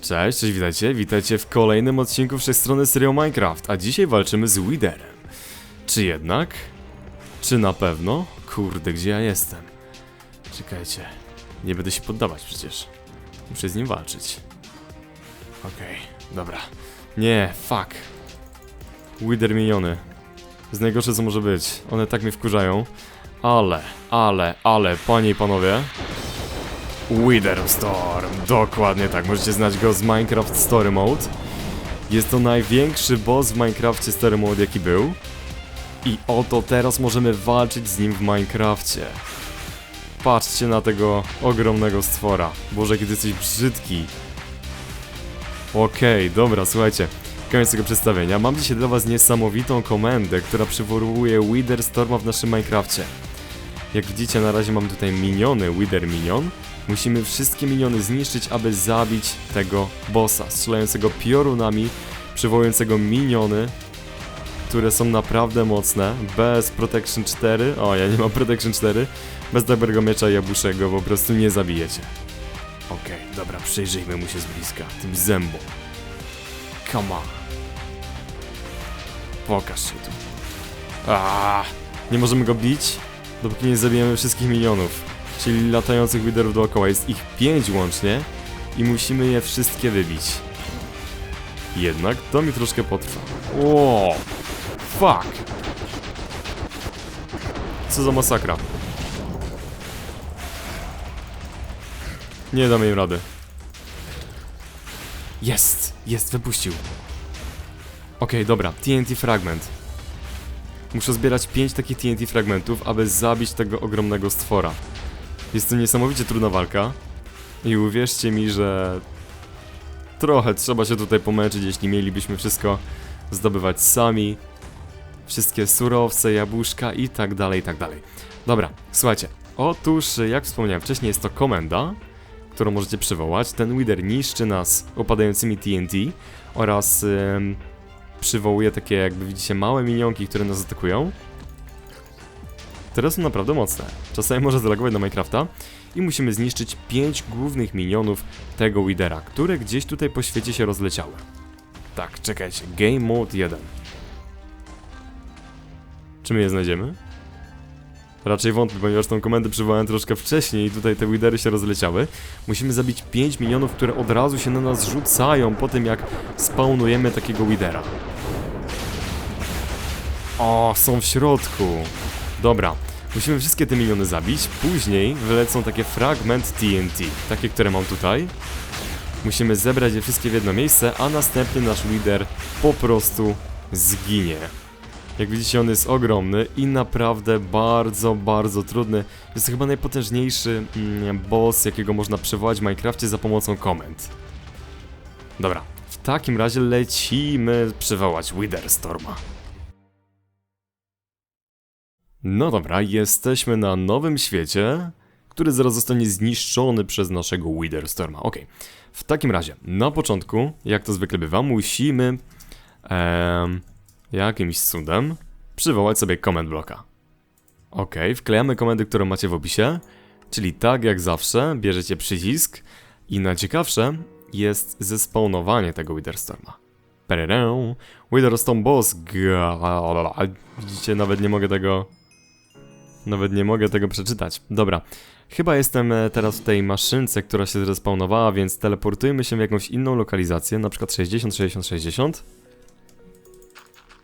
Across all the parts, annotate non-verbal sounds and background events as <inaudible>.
Cześć, cześć, witajcie, witajcie w kolejnym odcinku strony serial Minecraft, a dzisiaj walczymy z Widerem. Czy jednak? Czy na pewno? Kurde, gdzie ja jestem? Czekajcie, nie będę się poddawać przecież. Muszę z nim walczyć. Okej, dobra. Nie, fuck. Wither miniony. Z najgorsze co może być. One tak mnie wkurzają. Ale, ale, ale, panie i panowie. Wither Storm, dokładnie tak, możecie znać go z Minecraft Story Mode. Jest to największy boss w Minecrafcie Story Mode jaki był. I oto teraz możemy walczyć z nim w Minecrafcie. Patrzcie na tego ogromnego stwora. Boże, kiedy jesteś brzydki. Okej, dobra, słuchajcie. Koniec tego przedstawienia. Mam dzisiaj dla was niesamowitą komendę, która przywołuje Wither Storma w naszym Minecrafcie. Jak widzicie, na razie mam tutaj miniony, Wither Minion. Musimy wszystkie miniony zniszczyć, aby zabić tego bossa, strzelającego piorunami, przywołującego miniony, które są naprawdę mocne, bez Protection 4, o ja nie mam Protection 4, bez dobrego miecza jabuszego po prostu nie zabijecie. Okej, dobra, przyjrzyjmy mu się z bliska, tym zębom. Come on. Pokaż się tu. Aaaa, nie możemy go bić, dopóki nie zabijemy wszystkich minionów czyli latających widerów dookoła. Jest ich pięć łącznie i musimy je wszystkie wybić. Jednak to mi troszkę potrwa. O, fuck! Co za masakra. Nie damy im rady. Jest! Jest, wypuścił. Okej, dobra, TNT fragment. Muszę zbierać 5 takich TNT fragmentów, aby zabić tego ogromnego stwora. Jest to niesamowicie trudna walka. I uwierzcie mi, że trochę trzeba się tutaj pomęczyć, jeśli mielibyśmy wszystko zdobywać sami. Wszystkie surowce, jabłuszka i tak dalej, i tak dalej. Dobra, słuchajcie. Otóż, jak wspomniałem wcześniej, jest to komenda, którą możecie przywołać. Ten Wither niszczy nas opadającymi TNT oraz ym, przywołuje takie, jakby widzicie, małe minionki, które nas atakują. Teraz są naprawdę mocne. Czasami może zalogować do Minecrafta i musimy zniszczyć 5 głównych minionów tego Widera, które gdzieś tutaj po świecie się rozleciały. Tak, czekajcie, Game Mode 1. Czy my je znajdziemy? Raczej wątpię, ponieważ tą komendę przywołałem troszkę wcześniej i tutaj te widery się rozleciały. Musimy zabić 5 minionów, które od razu się na nas rzucają po tym jak spawnujemy takiego widera. O, są w środku. Dobra, musimy wszystkie te miniony zabić, później wylecą takie fragment TNT, takie, które mam tutaj. Musimy zebrać je wszystkie w jedno miejsce, a następnie nasz leader po prostu zginie. Jak widzicie, on jest ogromny i naprawdę bardzo, bardzo trudny. Jest to chyba najpotężniejszy mm, boss, jakiego można przywołać w Minecrafcie za pomocą komend. Dobra, w takim razie lecimy przywołać Wither Storma. No dobra, jesteśmy na nowym świecie, który zaraz zostanie zniszczony przez naszego Witherstorma. Ok, w takim razie, na początku, jak to zwykle bywa, musimy em, jakimś cudem przywołać sobie command blocka. Ok, wklejamy komendy, które macie w opisie, czyli tak jak zawsze, bierzecie przycisk i najciekawsze jest zespawnowanie tego Witherstorma. Witherstorm Boss, widzicie, nawet nie mogę tego nawet nie mogę tego przeczytać. Dobra. Chyba jestem e, teraz w tej maszynce, która się zrespawnowała, więc teleportujmy się w jakąś inną lokalizację, na przykład 60, 60, 60.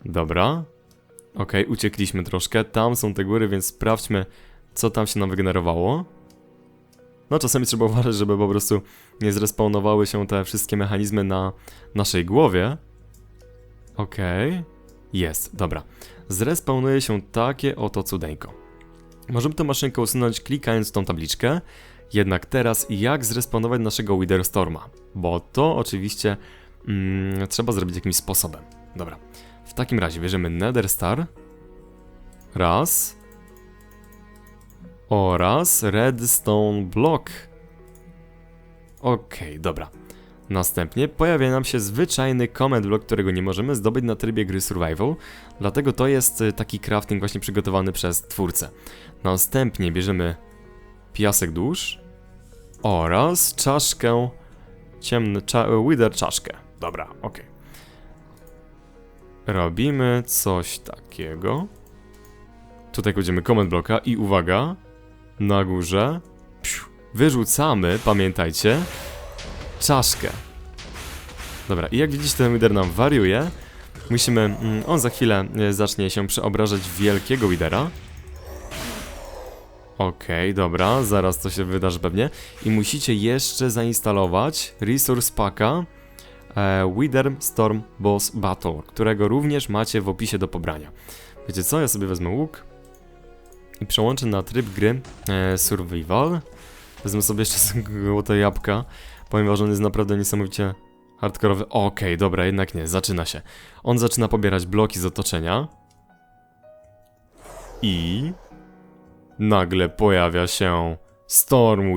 Dobra. Okay, uciekliśmy troszkę. Tam są te góry, więc sprawdźmy, co tam się nam wygenerowało. No, czasami trzeba <laughs> uważać, żeby po prostu nie zrespawnowały się te wszystkie mechanizmy na naszej głowie. Okej. Okay. Jest, dobra. Zrespawnuje się takie oto cudeńko. Możemy tę maszynkę usunąć klikając tą tabliczkę, jednak teraz jak zresponować naszego Witherstorma? Bo to oczywiście mm, trzeba zrobić jakimś sposobem. Dobra, w takim razie bierzemy Nether Star. Raz. Oraz Redstone Block. Okej, okay, dobra. Następnie pojawia nam się zwyczajny command block, którego nie możemy zdobyć na trybie gry survival, dlatego to jest y, taki crafting właśnie przygotowany przez twórcę. Następnie bierzemy piasek dusz oraz czaszkę ciemny cza- Wither czaszkę. Dobra, okej. Robimy coś takiego. Tutaj kładziemy comment bloka i uwaga, na górze psiu, wyrzucamy, pamiętajcie, czaszkę. Dobra, i jak widzicie, ten Wither nam wariuje. Musimy, mm, on za chwilę e, zacznie się przeobrażać w wielkiego Widera. Okej, dobra, zaraz to się wydarzy pewnie. I musicie jeszcze zainstalować Resource Packa e, Wither Storm Boss Battle, którego również macie w opisie do pobrania. Wiecie co, ja sobie wezmę łuk i przełączę na tryb gry e, Survival. Wezmę sobie jeszcze <laughs> złote jabłka, ponieważ on jest naprawdę niesamowicie hardkorowy. Okej, dobra, jednak nie, zaczyna się. On zaczyna pobierać bloki z otoczenia. I nagle pojawia się Storm.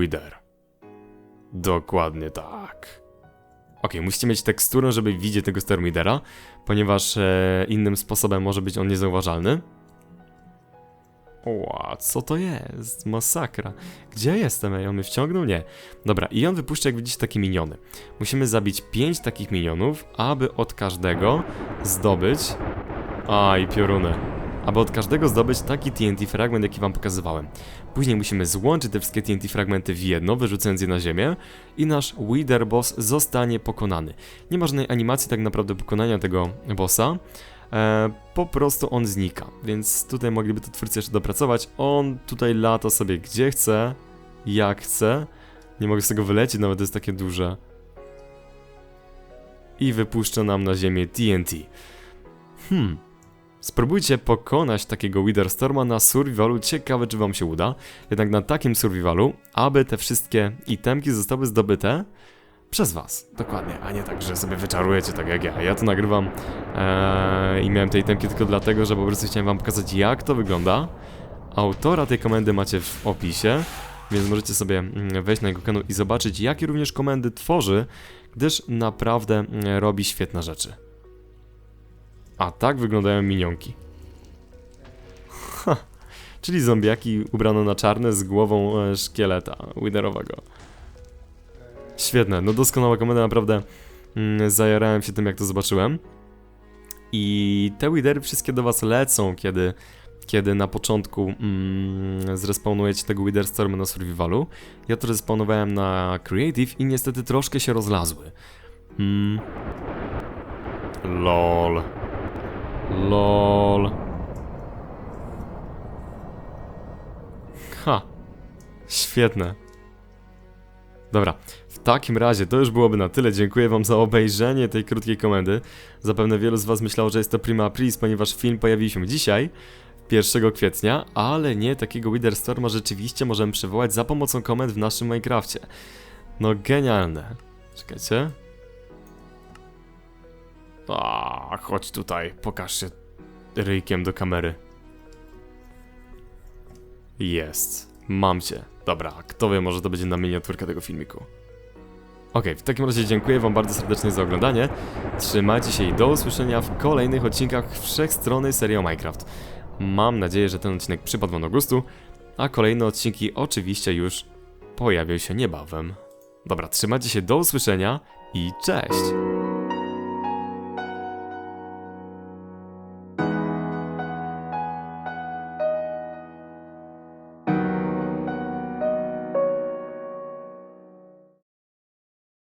Dokładnie tak. Ok, musicie mieć teksturę, żeby widzieć tego Storm ponieważ e, innym sposobem może być on niezauważalny. Ła, co to jest? Masakra. Gdzie jestem? Ej, on mnie wciągnął? Nie. Dobra, i on wypuszcza, jak widzicie, takie miniony. Musimy zabić 5 takich minionów, aby od każdego zdobyć... A, i pioruny. Aby od każdego zdobyć taki TNT fragment, jaki wam pokazywałem. Później musimy złączyć te wszystkie TNT fragmenty w jedno, wyrzucając je na ziemię i nasz Wither Boss zostanie pokonany. Nie ma żadnej animacji tak naprawdę pokonania tego bossa, po prostu on znika, więc tutaj mogliby to twórcy jeszcze dopracować. On tutaj lata sobie gdzie chce, jak chce. Nie mogę z tego wylecieć, nawet jest takie duże. I wypuszcza nam na ziemię TNT. Hmm. Spróbujcie pokonać takiego Wither Storma na survivalu, ciekawe czy wam się uda. Jednak na takim survivalu, aby te wszystkie itemki zostały zdobyte przez was. Dokładnie, a nie tak, że sobie wyczarujecie tak jak ja. Ja to nagrywam eee, i miałem te itemki tylko dlatego, że po prostu chciałem wam pokazać jak to wygląda. Autora tej komendy macie w opisie, więc możecie sobie mm, wejść na jego kanał i zobaczyć jakie również komendy tworzy, gdyż naprawdę mm, robi świetne rzeczy. A tak wyglądają minionki. Ha, czyli zombiaki ubrane na czarne z głową e, szkieleta widerowego. Świetne, no doskonała komenda, naprawdę mm, zajarałem się tym jak to zobaczyłem. I te widery wszystkie do was lecą, kiedy, kiedy na początku mm, zrespawnujecie tego Wither Storm na survivalu. Ja to respawnowałem na Creative i niestety troszkę się rozlazły. Mm. LOL. LOL. Ha. Świetne. Dobra, w takim razie to już byłoby na tyle. Dziękuję wam za obejrzenie tej krótkiej komendy. Zapewne wielu z was myślało, że jest to prima aprilis, ponieważ film pojawił się dzisiaj, 1 kwietnia, ale nie, takiego Wither Storma rzeczywiście możemy przywołać za pomocą komend w naszym Minecrafcie. No genialne. Czekajcie. A, chodź tutaj, pokaż się ryjkiem do kamery. Jest. Mam cię. Dobra, kto wie, może to będzie na miniaturkę tego filmiku. Okej, w takim razie dziękuję wam bardzo serdecznie za oglądanie. Trzymajcie się i do usłyszenia w kolejnych odcinkach wszechstronnej serii o Minecraft. Mam nadzieję, że ten odcinek przypadł wam do gustu, a kolejne odcinki oczywiście już pojawią się niebawem. Dobra, trzymajcie się, do usłyszenia i cześć!